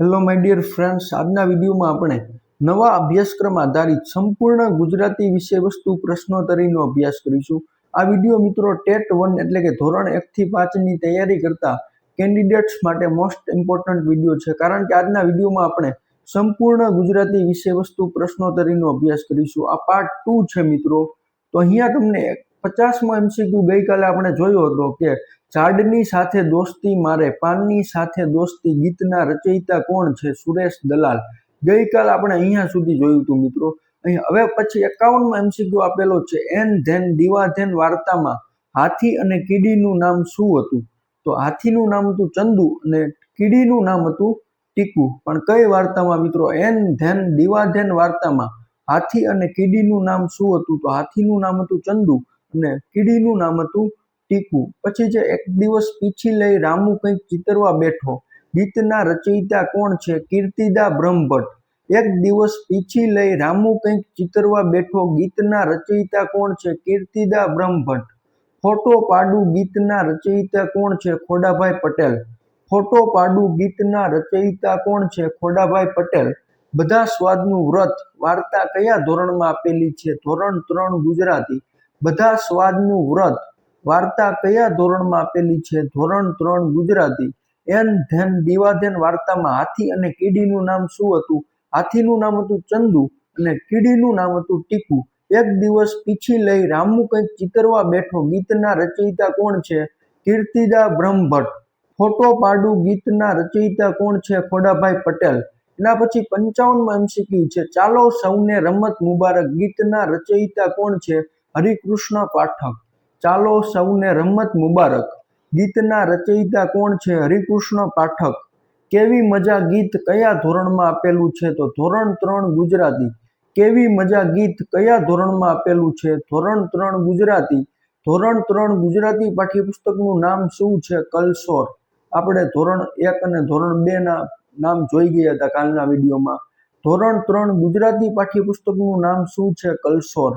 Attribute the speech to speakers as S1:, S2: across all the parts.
S1: Hello my dear friends આજના વિડીયોમાં આપણે નવા અભ્યાસક્રમ આધારિત સંપૂર્ણ ગુજરાતી વિષય વસ્તુ પ્રશ્નોત્તરીનો અભ્યાસ કરીશું. આ વીડિયો મિત્રો ટેટ વન એટલે કે ધોરણ એકથી પાંચની તૈયારી કરતા કેન્ડિડેટ્સ માટે મોસ્ટ ઇમ્પોર્ટન્ટ વીડિયો છે. કારણ કે આજના વિડીયોમાં આપણે સંપૂર્ણ ગુજરાતી વિષય વસ્તુ પ્રશ્નોત્તરીનો અભ્યાસ કરીશું. આ પાર્ટ ટુ છે મિત્રો. તો અહીંયા તમને પચાસમાં એમસીક્યુ ગઈકાલે આપણે જોયો હતો કે ઝાડની સાથે દોસ્તી મારે, પાનની સાથે દોસ્તી ગીતના રચયિતા કોણ છે? સુરેશ દલાલ. ગઈકાલ આપણે અહીંયા સુધી જોયું હતું મિત્રો. અહીં હવે પછી એકાવનમાં એમસીક્યુ આપેલો છે. એન ધેન દીવાધેન વાર્તામાં હાથી અને કીડીનું નામ શું હતું? તો હાથીનું નામ હતું ચંદુ અને કીડીનું નામ હતું ટીકુ. પણ કઈ વાર્તામાં મિત્રો? એન ધેન દીવાધેન વાર્તામાં હાથી અને કીડીનું નામ શું હતું? તો હાથીનું નામ હતું ચંદુ. અને કીડીનું નામ હતું ટીકુ પછી છે એક દિવસ પીછી લઈ રામુ કંઈક ચિતરવા બેઠો. ગીતના રચયિતા કોણ છે? કીર્તિદા બ્રહ્મભટ્ટ. એક દિવસ પીછી લઈ રામુ કંઈક ચિતરવા બેઠો. ગીતના રચયિતા કોણ છે? કીર્તિદા બ્રહ્મભટ્ટ. ફોટો પાડું ગીતના રચયિતા કોણ છે? ખોડાભાઈ પટેલ. ફોટો પાડું ગીતના રચયિતા કોણ છે? ખોડાભાઈ પટેલ. બધા સ્વાદનું વ્રત. વાર્તા કયા ધોરણમાં આપેલી છે? ધોરણ ત્રણ ગુજરાતી. બધા સ્વાદનું વ્રત. વાર્તા કયા ધોરણમાં આપેલી છે? ધોરણ ત્રણ ગુજરાતી. એન ધેન દીવાધેન વાર્તામાં હાથી અને કીડીનું નામ શું હતું? હાથીનું નામ હતું ચંદુ અને કીડીનું નામ હતું ટીકુ એક દિવસ પીછી લઈ રામુ કંઈક ચિતરવા બેઠો. ગીતના રચયિતા કોણ છે? કીર્તિદા બ્રહ્મભટ્ટ. ફોટો પાડું ગીતના રચયિતા કોણ છે? ખોડાભાઈ પટેલ. એના પછી પંચાવનમાં એમસીક્યુ છે. ચાલો સૌને રમત મુબારક. ગીતના રચયિતા કોણ છે? હરિકૃષ્ણ પાઠક. ચાલો સૌને રમત મુબારક. ગીતના રચયિતા કોણ છે? હરિકૃષ્ણ પાઠક. કેવી મજા ગીત કયા ધોરણમાં આપેલું છે? તો ધોરણ ત્રણ ગુજરાતી. કેવી મજા ગીત કયા ધોરણમાં આપેલું છે? ધોરણ ત્રણ ગુજરાતી. ધોરણ ત્રણ ગુજરાતી પાઠ્યપુસ્તકનું નામ શું છે? કલસોર. આપણે ધોરણ એક અને ધોરણ બે ના નામ જોઈ ગયા હતા કાલના વિડીયોમાં. ધોરણ ત્રણ ગુજરાતી પાઠ્યપુસ્તકનું નામ શું છે? કલસોર.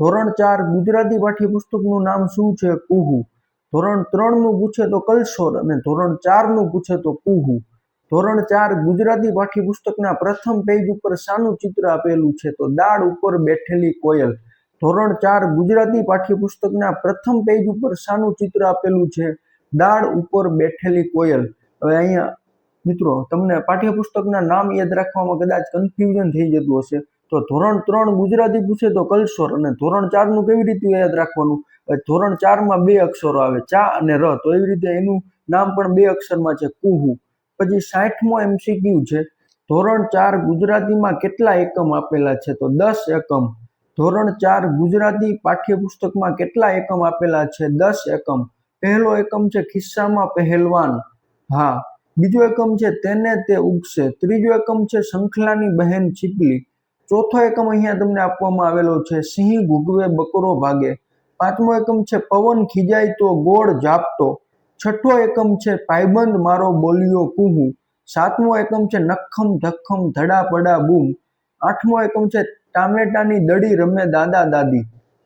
S1: ધોરણ ચાર ગુજરાતી પાઠ્યપુસ્તકનું નામ શું છે? કુહુ. ધોરણ ત્રણનું પૂછે તો કલશોર અને ધોરણ ચારનું પૂછે તો કુહુ. ધોરણ ચાર ગુજરાતી પાઠ્યપુસ્તકના પ્રથમ પેજ ઉપર શાનું ચિત્ર આપેલું છે તો દાળ ઉપર બેઠેલી કોયલ. ધોરણ ચાર ગુજરાતી પાઠ્યપુસ્તકના પ્રથમ પેજ ઉપર શાનું ચિત્ર આપેલું છે દાળ ઉપર બેઠેલી કોયલ. હવે અહીંયા મિત્રો, તમને પાઠ્યપુસ્તકના નામ યાદ રાખવામાં કદાચ કન્ફ્યુઝન થઈ જતું હશે. તો ધોરણ ત્રણ ગુજરાતી પૂછે તો કલ્સોર અને ધોરણ ચારનું કેવી રીતે યાદ રાખવાનું? ધોરણ ચારમાં બે અક્ષરો આવે, ચા અને ર. તો એવી રીતે એનું નામ પણ બે અક્ષરમાં છે, કુહુ. પછી સાઠમો એમસીક્યુ છે. ધોરણ ચાર ગુજરાતીમાં કેટલા એકમ આપેલા છે? તો દસ એકમ. ધોરણ ચાર ગુજરાતી પાઠ્યપુસ્તકમાં કેટલા એકમ આપેલા છે? દસ એકમ. પહેલો એકમ છે ખિસ્સામાં પહેલવાન. હા. બીજો એકમ છે તેને તે ઉગશે. ત્રીજો એકમ છે શંખલાની બહેન છીપલી. ચોથો એકમ અહીંયા તમને આપવામાં આવેલો છે, સિંહ ભૂગવે બકરો ભાગે. પાંચમો એકમ છે, પવન ખીજાય તો ગોળ ઝાપટો છઠ્ઠો એકમ છે પાયબંધ મારો બોલ્યો કુહુ. સાતમો એકમ છે, નખમ ધખમ ધડા પડા બૂમ. આઠમો એકમ છે, ટામેટાની દડી રમે દાદા દાદી.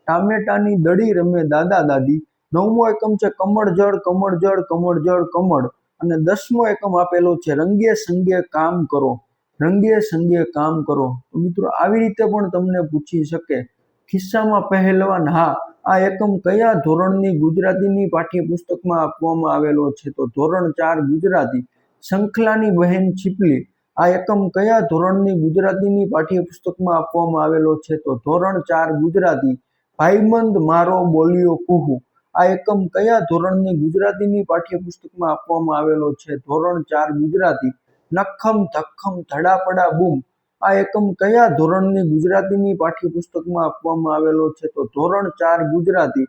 S1: ટામેટાની દડી રમે દાદા દાદી. નવમો એકમ છે, કમળ જળ કમળ જળ કમળ જળ, કમળ. અને દસમો એકમ આપેલો છે, રંગે સંગે કામ કરો. રંગે સંગે કામ કરો. મિત્રો, આવી રીતે પણ તમને પૂછી શકે. ખિસ્સામાં પહેલવાન, હા, આ એકમ કયા ધોરણની ગુજરાતીની પાઠ્યપુસ્તકમાં આપવામાં આવેલો છે? તો ધોરણ ચાર ગુજરાતી. શંખલાની બહેન છીપલી, આ એકમ કયા ધોરણની ગુજરાતીની પાઠ્યપુસ્તકમાં આપવામાં આવેલો છે? તો ધોરણ ચાર ગુજરાતી. ભાઈબંધ મારો બોલ્યો કુહુ. આ એકમ કયા ધોરણની ગુજરાતીની પાઠ્યપુસ્તકમાં આપવામાં આવેલો છે? ધોરણ ચાર ગુજરાતી. નખમ ધખમ ધડાપડા બૂમ. આ એકમ કયા ધોરણની ગુજરાતીની પાઠ્યપુસ્તકમાં આપવામાં આવેલો છે? તો ધોરણ ચાર ગુજરાતી.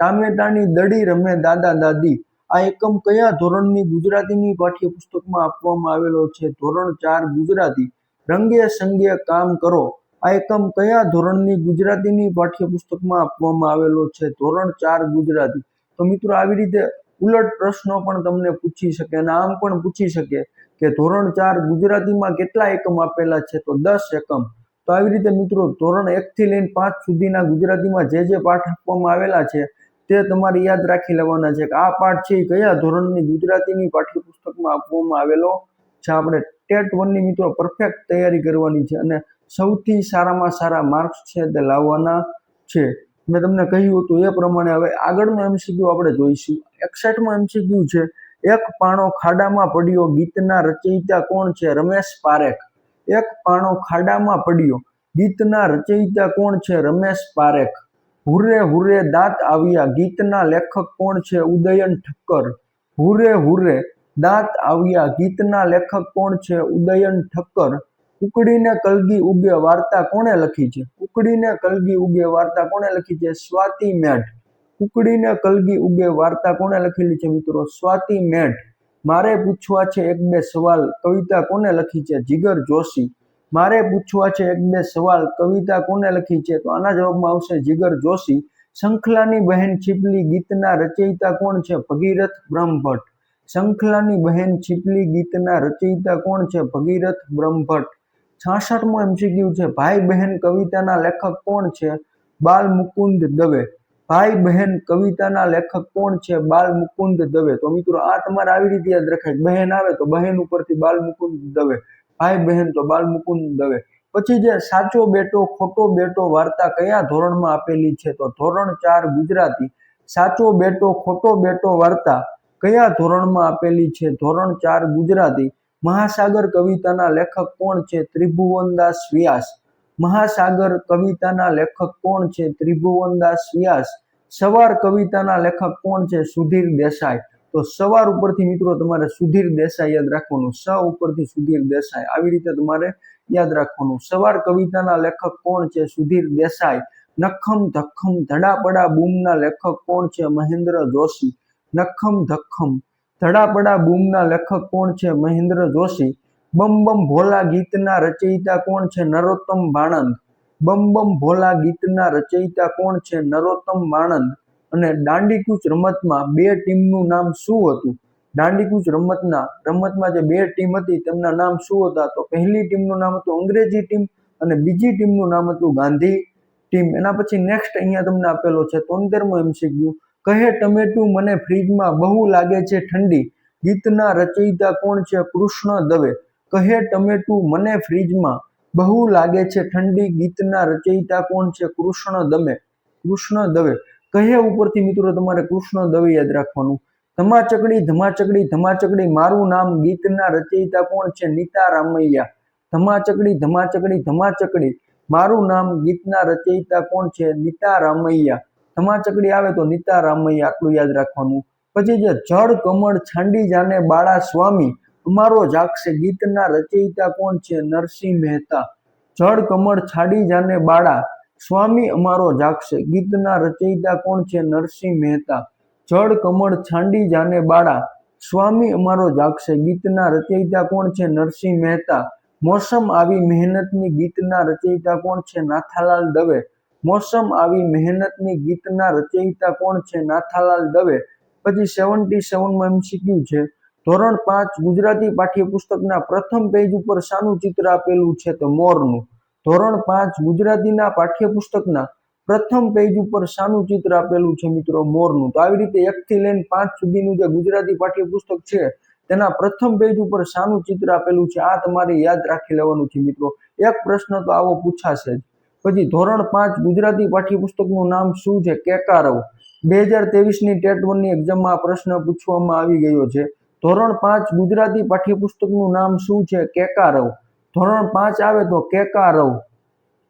S1: ટામેટાની દડી રમે દાદા દાદી. આ એકમ કયા ધોરણની ગુજરાતીની પાઠ્યપુસ્તકમાં આપવામાં આવેલો છે? ધોરણ ચાર ગુજરાતી. રંગે સંગે કામ કરો. આ એકમ કયા ધોરણની ગુજરાતીની પાઠ્યપુસ્તકમાં આપવામાં આવેલો છે? ધોરણ ચાર ગુજરાતી. તો મિત્રો, આવી રીતે ઉલટ પ્રશ્નો પણ તમને પૂછી શકે અને આમ પણ પૂછી શકે. કે ધોરણ ચાર ગુજરાતીમાં કેટલા એકમ આપેલા છે? તો દસ એકમ. તો આવી રીતે મિત્રો ધોરણ એકથી લઈને પાંચ સુધીના ગુજરાતીમાં જે જે પાઠ આપવામાં આવેલા છે તે તમારે યાદ રાખી લેવાના છે કે આ પાઠ છે એ કયા ધોરણની ગુજરાતીની પાઠ્યપુસ્તકમાં આપવામાં આવેલો છે? આપણે ટેટ વનની મિત્રો પરફેક્ટ તૈયારી કરવાની છે અને સૌથી સારામાં સારા માર્ક્સ છે તે લાવવાના છે. મેં તમને કહ્યું હતું એ પ્રમાણે હવે આગળનું એમસીક્યુ આપણે જોઈશું. એકસઠમાં એમસીક્યુ છે એક પાણો ખાડામાં પડ્યો, ગીતના રચયિતા કોણ છે? રમેશ પારેખ. એક પાણો ખાડામાં પડ્યો, ગીતના રચયિતા કોણ છે? રમેશ પારેખ. હુરે હુરે દાંત આવ્યા, ગીતના લેખક કોણ છે? ઉદયન ઠક્કર. હુરે હુરે દાંત આવ્યા, ગીતના લેખક કોણ છે? ઉદયન ઠક્કર. ઉકડીને કલગી ઉગે વાર્તા કોણે લખી છે? ઉકડીને કલગી ઉગે વાર્તા કોણે લખી છે? સ્વાતિ મેઢ. ઉકળીને કલગી ઉગે વાર્તા કોણે લખેલી છે મિત્રો? સ્વાતિ મેઢ. મારે પૂછવા છે એક બે સવાલ. કવિતા કોને લખી છે? જીગર જોશી. મારે પૂછવા છે એક બે સવાલ. કવિતા કોને લખી છે? તો આના જવાબમાં આવશે જીગર જોશી. શંખલાની બહેન છીપલી ગીતના રચયિતા કોણ છે? ભગીરથ બ્રહ્મભટ્ટ. શંખલાની બહેન છીપલી ગીતના રચયિતા કોણ છે? ભગીરથ બ્રહ્મભટ્ટ. છાસઠમો એમસીક્યુ છે. ભાઈ બહેન કવિતાના લેખક કોણ છે? બાલ મુકુંદ દવે. ભાઈ બહેન કવિતાના લેખક કોણ છે? બાલ મુકુંદ દવે. તો મિત્રો, આ તમારે આવી રીતે યાદ રખાય. બહેન આવે તો બહેન ઉપરથી બાલ મુકુંદ દવે. ભાઈ બહેન તો બાલ મુકુંદ દવે. પછી જે સાચો બેટો, ખોટો બેટો વાર્તા કયા ધોરણમાં આપેલી છે? તો ધોરણ ચાર ગુજરાતી. સાચો બેટો, ખોટો બેટો વાર્તા કયા ધોરણમાં આપેલી છે? ધોરણ ચાર ગુજરાતી. મહાસાગર કવિતાના લેખક કોણ છે? ત્રિભુવનદાસ વ્યાસ. મહાસાગર કવિતાના લેખક કોણ છે? ત્રિભુવનદાસ વ્યાસ. સવાર કવિતાના લેખક કોણ છે? સુધીર દેસાઈ. તો સવાર ઉપરથી મિત્રો તમારે સુધીર દેસાઈ યાદ રાખવાનું. સ ઉપરથી સુધીર દેસાઈ. આવી રીતે તમારે યાદ રાખવાનું. સવાર કવિતાના લેખક કોણ છે? સુધીર દેસાઈ. નખમ ધખમ ધડાપડા બૂમના લેખક કોણ છે? મહેન્દ્ર જોશી. નખમ ધખમ ધડાપડા બૂમના લેખક કોણ છે? મહેન્દ્ર જોશી. બમ બમ ભોલા ગીતના રચયિતા કોણ છે? નરોત્તમ બાણંદ. બમ બમ ભોલા ગીતના રચયિતા કોણ છે? નરોત્તમ બાણંદ. અને દાંડીકૂચ રમતમાં બે ટીમનું નામ શું હતું? દાંડીકૂચ રમતના, રમતમાં જે બે ટીમ હતી તેમના નામ શું હતા? તો પહેલી ટીમનું નામ હતું અંગ્રેજી ટીમ અને બીજી ટીમનું નામ હતું ગાંધી ટીમ. એના પછી નેક્સ્ટ અહીંયા તમને આપેલો છે, તોતેરમો એમસીક્યુ કહે ટમેટું મને ફ્રીજમાં બહુ લાગે છે ઠંડી. ગીતના રચયિતા કોણ છે? કૃષ્ણ દવે. કહે ટમેટું મને ફ્રીજમાં બહુ લાગે છે, ઠંડી ગીતના રચયિતા કોણ છે? કૃષ્ણ દમે. કૃષ્ણ દવે. કહે, ઉપરથી મિત્રો તમારે કૃષ્ણ દવે યાદ રાખવાનું. ધમાચકડી ધમાચકડી ધમાચકડી, મારું નામ ગીતના રચયિતા કોણ છે? નીતા રામૈયા. ધમાચકડી ધમાચકડી ધમાચકડી, મારું નામ ગીતના રચયિતા કોણ છે? નીતા રામૈયા. ધમાચકડી આવે તો નીતા રામૈયા આટલું યાદ રાખવાનું. પછી જે જળ કમળ છાંડી જાને બાળા સ્વામી અમારો જાગશે. ગીતના રચયિતા કોણ છે? નરસિંહ મહેતા. જળ કમળ છાડી જાને બાળા. સ્વામી અમારો જાગશે. ગીતના રચયિતા કોણ છે? નરસિંહ મહેતા. જળ કમળ છાંડી જાને બાળા. સ્વામી અમારો જાગશે. ગીતના રચયિતા કોણ છે? નરસિંહ મહેતા. મોસમ આવી મહેનતની ગીતના રચયિતા કોણ છે? નાથાલાલ દવે. મોસમ આવી મહેનતની ગીતના રચયિતા કોણ છે? નાથાલાલ દવે. પછી સેવન્ટી સેવનમાં એમ શીખ્યું છે. ધોરણ પાંચ ગુજરાતી પાઠ્યપુસ્તકના પ્રથમ પેજ ઉપર શાનું ચિત્ર આપેલું છે તો મોરનું. ધોરણ પાંચ ગુજરાતીના પાઠ્યપુસ્તકના પ્રથમ પેજ ઉપર શાનું ચિત્ર આપેલું છે મિત્રો મોરનું. તો આવી રીતે એક થી લઈને પાંચ સુધીનું જે ગુજરાતી પાઠ્યપુસ્તક છે, તેના પ્રથમ પેજ ઉપર શાનું ચિત્ર આપેલું છે, આ તમારે યાદ રાખી લેવાનું છે મિત્રો. એક પ્રશ્ન તો આવો પૂછાશે જ. પછી ધોરણ પાંચ ગુજરાતી પાઠ્યપુસ્તકનું નામ શું છે? કેકારવ. બે હજાર તેવીસની ટેટ વનની એક્ઝામમાં આ પ્રશ્ન પૂછવામાં આવી ગયો છે. ધોરણ પાંચ ગુજરાતી પાઠ્યપુસ્તકનું નામ શું છે? કેકારવ. ધોરણ પાંચ આવે તો કેકારવ.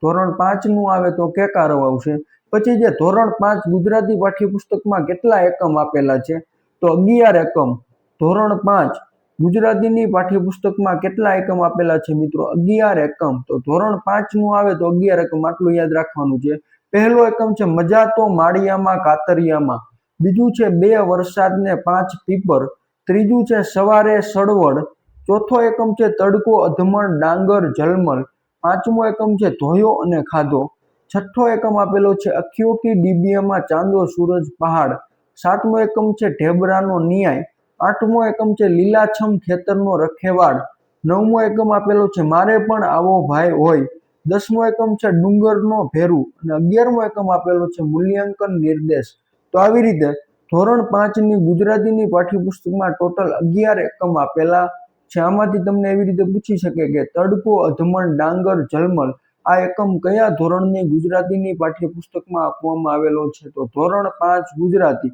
S1: ધોરણ પાંચનું આવે તો કેકારવ આવશે. પછી જે ધોરણ પાંચ ગુજરાતી પાઠ્યપુસ્તકમાં કેટલા એકમ આપેલા છે? તો અગિયાર એકમ. ધોરણ પાંચ ગુજરાતીની પાઠ્યપુસ્તકમાં કેટલા એકમ આપેલા છે મિત્રો? અગિયાર એકમ. તો ધોરણ પાંચનું આવે તો અગિયાર એકમ. આટલું યાદ રાખવાનું છે. પહેલો એકમ છે મજા તો માળિયામાં, કાતરિયામાં. બીજું છે બે વરસાદને પાંચ પીપર. ત્રીજું છે સવારે સળવડ ચોથો એકમ છે તડકો, અધમણ, ડાંગર, જલમલ, પાંચમો એકમ છે ધોયો અને ખાધો. છઠ્ઠો એકમ આપેલો છે અખ્યોકી ડીબીયામાં ચાંદો, સૂરજ, પહાડ. સાતમો એકમ છે ઢેબરાનો ન્યાય. આઠમો એકમ છે લીલાછમ ખેતરનો રખેવાડ નવમો એકમ આપેલો છે મારે પણ આવો ભાઈ હોય. દસમો એકમ છે ડુંગરનો ભેરું. અને અગિયારમો એકમ આપેલો છે મૂલ્યાંકન નિર્દેશ. તો આવી રીતે ધોરણ પાંચની ગુજરાતીની પાઠ્યપુસ્તકમાં ટોટલ અગિયાર એકમ આપેલા છે. આમાંથી તમને એવી રીતે પૂછી શકે કે તડકો, અધમણ, ડાંગર જલમલ આ એકમ કયા ધોરણની ગુજરાતીની પાઠ્યપુસ્તકમાં આપવામાં આવેલો છે? તો ધોરણ પાંચ ગુજરાતી.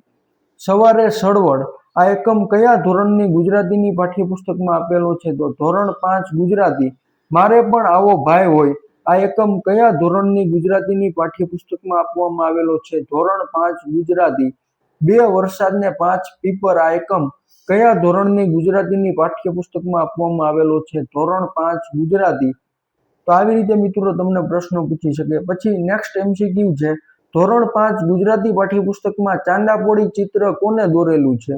S1: સવારે સળવળ. આ એકમ કયા ધોરણની ગુજરાતીની પાઠ્યપુસ્તકમાં આપેલો છે? તો ધોરણ પાંચ ગુજરાતી. મારે પણ આવો ભાઈ હોય. આ એકમ કયા ધોરણની ગુજરાતીની પાઠ્યપુસ્તકમાં આપવામાં આવેલો છે? ધોરણ પાંચ ગુજરાતી. બે વરસાદને પાંચ પીપર આ એકમ કયા ધોરણની ગુજરાતીની પાઠ્યપુસ્તકમાં આપવામાં આવેલો છે? ધોરણ પાંચ ગુજરાતી. તો આવી રીતે મિત્રો તમને પ્રશ્નો પૂછી શકે. પછી નેક્સ્ટ એમસીક્યુ છે. ધોરણ પાંચ ગુજરાતી પાઠ્યપુસ્તકમાં ચાંદાપોળી ચિત્ર કોને દોરેલું છે?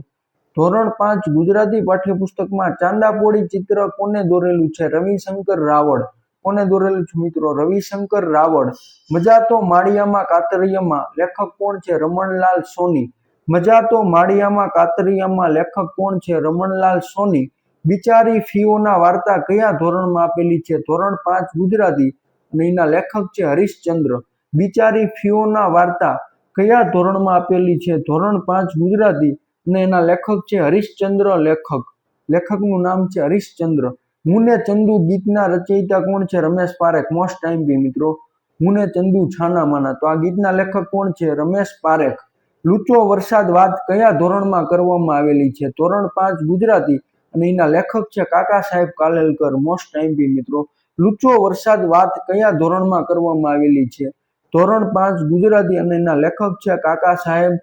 S1: ધોરણ પાંચ ગુજરાતી પાઠ્યપુસ્તકમાં ચાંદાપોળી ચિત્ર કોને દોરેલું છે? રવિશંકર રાવળ. કોને દોરેલું છે મિત્રો? રવિશંકર રાવળ. મજા તો માળિયામાં કાતરિયામાં. લેખક કોણ છે? રમણલાલ સોની. મજા તો માળિયામાં કાતરિયામાં લેખક કોણ છે? રમણલાલ સોની. બિચારી ફીઓના વાર્તા કયા ધોરણમાં આપેલી છે? ધોરણ પાંચ ગુજરાતી અને એના લેખક છે હરીશચંદ્ર. બિચારી ફીઓના વાર્તા કયા ધોરણમાં આપેલી છે? ધોરણ પાંચ ગુજરાતી અને એના લેખક છે હરીશચંદ્ર લેખક. લેખકનું નામ છે હરીશચંદ્ર. મુને ચંદુ ગીતના રચયિતા કોણ છે? રમેશ પારેખ. મોસ્ટ ટાઈમ બી મિત્રો. મુને ચંદુ છાના માના તો આ ગીતના લેખક કોણ છે? રમેશ પારેખ. લૂચો વરસાદ વાત કયા ધોરણમાં કરવામાં આવેલી છે? ધોરણ પાંચ ગુજરાતી અને એના લેખક છે કાકા સાહેબ કાલેલકર. મોસ્ટ બી મિત્રો. લૂચો વરસાદ વાત કયા ધોરણમાં કરવામાં આવેલી છે? ધોરણ પાંચ ગુજરાતી અને એના લેખક છે કાકા સાહેબ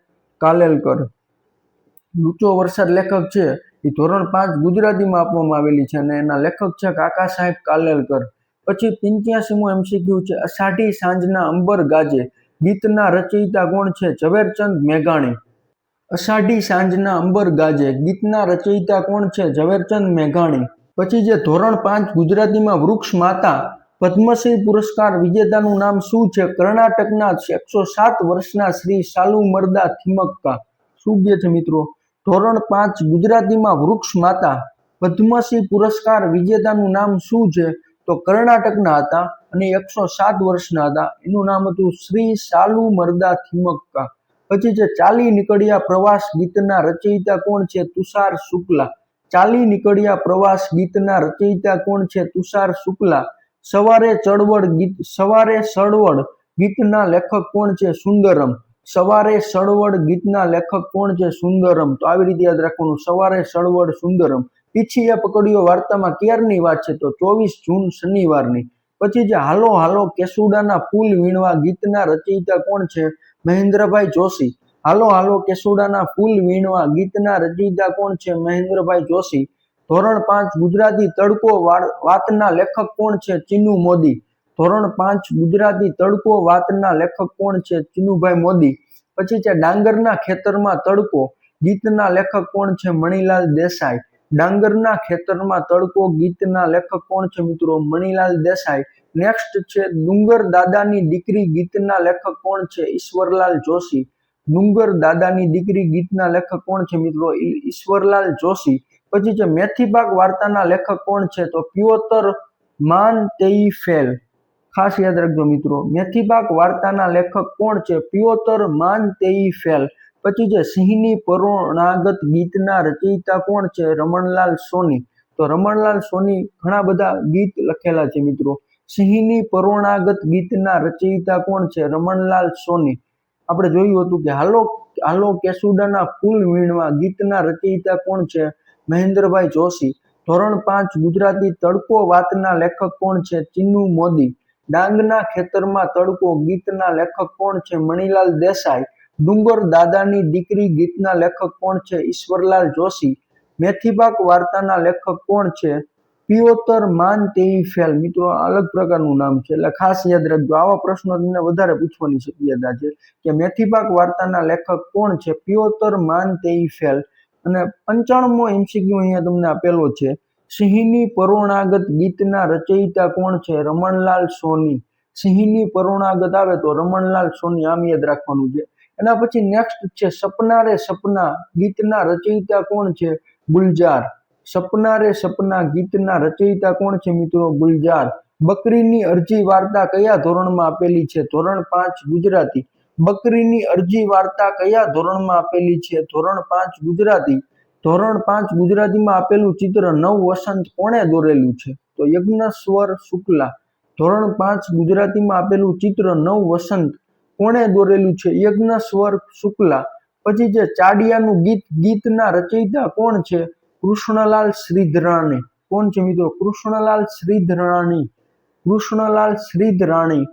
S1: કાલેલકર. લૂચો વરસાદ લેખક છે. એ ધોરણ પાંચ ગુજરાતીમાં આપવામાં આવેલી છે અને એના લેખક છે કાકા સાહેબ કાલેલકર. પછી પિંચ્યાસીમો એમસીક્યુ છે. અષાઢી સાંજના અંબર ગાજે. ગીતના રચયિતા કોણ છે? ઝવેરચંદ મેઘાણી. અષાઢી સાંજના અંબર ગાજે. ગીતના રચયિતા કોણ છે? ઝવેરચંદ મેઘાણી. પછી જે ધોરણ પાંચ ગુજરાતીમાં વૃક્ષ માતા, પદ્મશ્રી પુરસ્કાર વિજેતાનું નામ શું છે? કર્ણાટકના એકસો સાત વર્ષના શ્રી સાલુ મરદા થિમક્કા. શું કહે છે મિત્રો. ધોરણ પાંચ ગુજરાતીમાં વૃક્ષ માતા, પદ્મશ્રી પુરસ્કાર વિજેતાનું નામ શું છે? તો કર્ણાટકના હતા અને એકસો સાત વર્ષના હતા. એનું નામ હતું શ્રી સાલુ મરદા થિમક્કા. પછી છે ચાલી નીકળ્યા પ્રવાસ ગીતના રચયિતા કોણ છે? તુષાર શુક્લા. ચાલી નીકળ્યા પ્રવાસ ગીતના રચયિતા કોણ છે? તુષાર શુક્લા. સવારે ચળવળ ગીત, સવારે સળવળ ગીતના લેખક કોણ છે? સુંદરમ. સવારે સળવળ ગીતના લેખક કોણ છે? સુંદરમ. તો આવી રીતે યાદ રાખવાનું. સવારે સળવળ સુંદરમ. પીછીએ પકડ્યો વાર્તામાં ક્યારની વાત છે તો ચોવીસ જૂન શનિવારની. પછી જે હાલો હાલો કેસુડાના ફૂલ વીણવા ગીતના રચયિતા કોણ છે? મહેન્દ્રભાઈ જોશી. હાલો હાલો કેસુડાના ફૂલ વીણવા ગીતના રચયિતા કોણ છે? મહેન્દ્રભાઈ જોશી. ધોરણ પાંચ ગુજરાતી તડકો વાતના લેખક કોણ છે? ચિનુ મોદી. ધોરણ પાંચ ગુજરાતી તડકો વાતના લેખક કોણ છે? ચિનુભાઈ મોદી. પછી છે ડાંગરના ખેતરમાં તડકો. ગીતના લેખક કોણ છે? મણિલાલ દેસાઈ. ડાંગરના ખેતરમાં તડકો ગીતના લેખક કોણ છે મિત્રો. મણિલાલ દેસાઈ. નેક્સ્ટ છે ડુંગર દાદાની દીકરી ગીતના લેખક કોણ છે ઈશ્વરલાલ જોશી. ડુંગર દાદાની દીકરી ગીતના લેખક કોણ છે મિત્રો ઈશ્વરલાલ જોશી. પછી છે મેથીપાક વાર્તાના લેખક કોણ છે તો પિયોતર માન તેઈ ફેલ. ખાસ યાદ રાખજો મિત્રો. મેથીપાક વાર્તાના લેખક કોણ છે પિયોતર માન તેઈ ફેલ. પછી છે સિંહની પરોણાગત ગીતના રચયિતા કોણ છે? રમણલાલ સોની. તો રમણલાલ સોની ઘણા બધા ગીત લખેલા છે મિત્રો. સિંહની પરોણાગત ગીતના રચયિતા કોણ છે? રમણલાલ સોની. આપણે જોયું હતું કે હાલો હાલો કેસુડાના ફૂલ વીણવા ગીતના રચયિતા કોણ છે? મહેન્દ્રભાઈ જોશી. ધોરણ પાંચ ગુજરાતી તડકો વાતના લેખક કોણ છે? ચિન્નુ મોદી. ડાંગના ખેતરમાં તડકો ગીતના લેખક કોણ છે? મણિલાલ દેસાઈ. ડુંગર દાદાની દીકરી ગીતના લેખક કોણ છે? ઈશ્વરલાલ જોશી. મેથીપાક વાર્તાના લેખક કોણ છે? પિયોતર માન તેઈ ફેલ. મિત્રો અલગ પ્રકારનું નામ છે. એટલે ખાસ યાદ રાખજો, આવા પ્રશ્નો તમને વધારે પૂછવાની શક્યતા છે કે મેથીપાક વાર્તાના લેખક કોણ છે? પિયોતર માન તેઈ ફેલ. અને પંચાણમો એમસીક્યુ અહીંયા તમને આપેલો છે. સિંહની પરોણાગત ગીતના રચયિતા કોણ છે? રમણલાલ સોની. સિંહની પરોણાગત આવે તો રમણલાલ સોની, આમ યાદ રાખવાનું છે. એના પછી નેક્સ્ટ છે સપના રે સપના, ગીતના રચયિતા કોણ છે? ગુલજાર. સપના રે સપના, ગીતના રચયિતા કોણ છે મિત્રો? ગુલજાર. બકરીની અરજી વાર્તા કયા ધોરણમાં આપેલી છે? ધોરણ પાંચ, ગુજરાતી. બકરીની અરજી વાર્તા કયા ધોરણમાં આપેલી છે? ધોરણ પાંચ, ગુજરાતી. ધોરણ પાંચ, ગુજરાતીમાં આપેલું ચિત્ર નવ વસંત કોણે દોરેલું છે? તો યજ્ઞસ્વર શુક્લા. ધોરણ પાંચ, ગુજરાતીમાં આપેલું ચિત્ર નવ વસંત કોણે દોરેલું છે? યજ્ઞસ્વર શુક્લા. પછી જે ચાડિયાનું ગીત, ગીતના રચયિતા કોણ છે? કૃષ્ણલાલ શ્રીધરાણી. કોણ છે મિત્રો? કૃષ્ણલાલ શ્રીધરાણી. કૃષ્ણલાલ શ્રીધરાણી.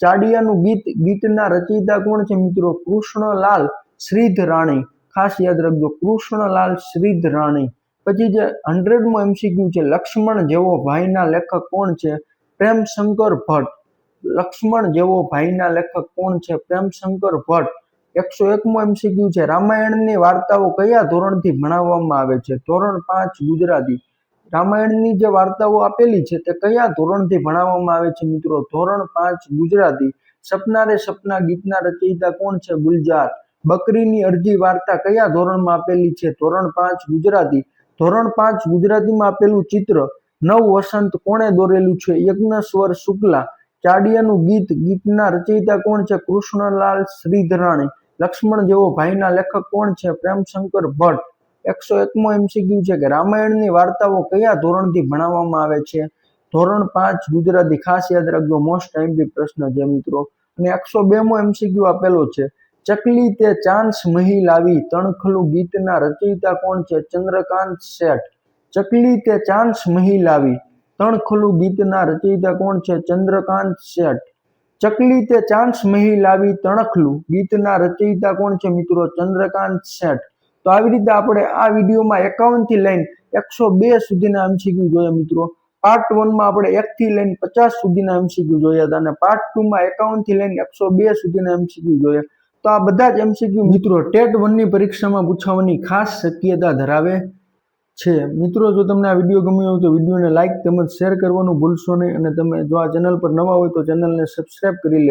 S1: ચાડિયાનું ગીત, ગીતના રચયિતા કોણ છે મિત્રો? કૃષ્ણલાલ શ્રીધરાણી. ખાસ યાદ રાખજો, કૃષ્ણલાલ શ્રીધરાણી. પછી જે હંડ્રેડમો એમસીક્યુ છે, લક્ષ્મણ જેવો ભાઈના લેખક કોણ છે? પ્રેમશંકર ભટ્ટ. લક્ષ્મણ જેવો ભાઈના લેખક કોણ છે? પ્રેમશંકર ભટ્ટ. એકસો એકમો એમસીક્યુ છે. રામાયણની વાર્તાઓ કયા ધોરણથી ભણાવવામાં આવે છે? ધોરણ પાંચ, ગુજરાતી. રામાયણની જે વાર્તાઓ આપેલી છે તે કયા ધોરણથી ભણાવવામાં આવે છે મિત્રો? ધોરણ પાંચ, ગુજરાતી. સપના રે સપના, ગીતના રચયિતા કોણ છે? ગુલજાર. બકરીની અરજી વાર્તા કયા ધોરણમાં આપેલી છે? ધોરણ પાંચ, ગુજરાતી. ધોરણ પાંચ, ગુજરાતીમાં આપેલું ચિત્ર, નવ વસંત કોણે દોરેલું છે? યજ્ઞસ્વર શુક્લા. ચાડિયાનું ગીત, ગીતના રચયિતા કોણ છે? કૃષ્ણલાલ શ્રીધરાણી. લક્ષ્મણ જેવો ભાઈના લેખક કોણ છે? પ્રેમશંકર ભટ્ટ. એકસો એકમો એમસીક્યુ છે કે રામાયણની વાર્તાઓ કયા ધોરણથી ભણાવવામાં આવે છે? ધોરણ પાંચ, ગુજરાતી ખાસ યાદ રાખજો મોસ્ટ ટાઈમથી પ્રશ્ન છે મિત્રો. અને એકસો બેમો એમસીક્યુ આપેલો છે. ચકલી તે ચાંસ મહી લાવી, તણખલું ગીતના રચયિતા કોણ છે? ચંદ્રકાંત શેઠ. ચકલી તે ચાંસ મહી લાવી તણખલું ગીતના રચયિતા કોણ છે? ચંદ્રકાંત શેઠ. ચકલી તે ચાંસ મહી લાવી તણખલું. ગીતના રચયિતા કોણ છે મિત્રો? ચંદ્રકાંત શેઠ. તો આવી રીતે આપણે આ વિડીયોમાં એકાવનથી લઈને એકસો બે સુધીના એમસીક્યુ જોયા મિત્રો. પાર્ટ વનમાં આપણે એક થી લઈને પચાસ સુધીના એમસીક્યુ જોયા હતા અને પાર્ટ ટુ માં એકાવનથી લઈને એકસો બે સુધીના એમસીક્યુ જોયા. તો આ બધા જ એમસીક્યુ મિત્રો ટેટ વનની પરીક્ષામાં પૂછાવાની ખાસ શક્યતા ધરાવે છે. મિત્રો, જો તમને આ વીડિયો ગમ્યો હોય તો વિડીયોને લાઇક તેમજ શેર કરવાનું ભૂલશો નહીં અને તમે જો આ ચેનલ પર નવા હોય તો ચેનલને સબસ્ક્રાઇબ કરી લેજો.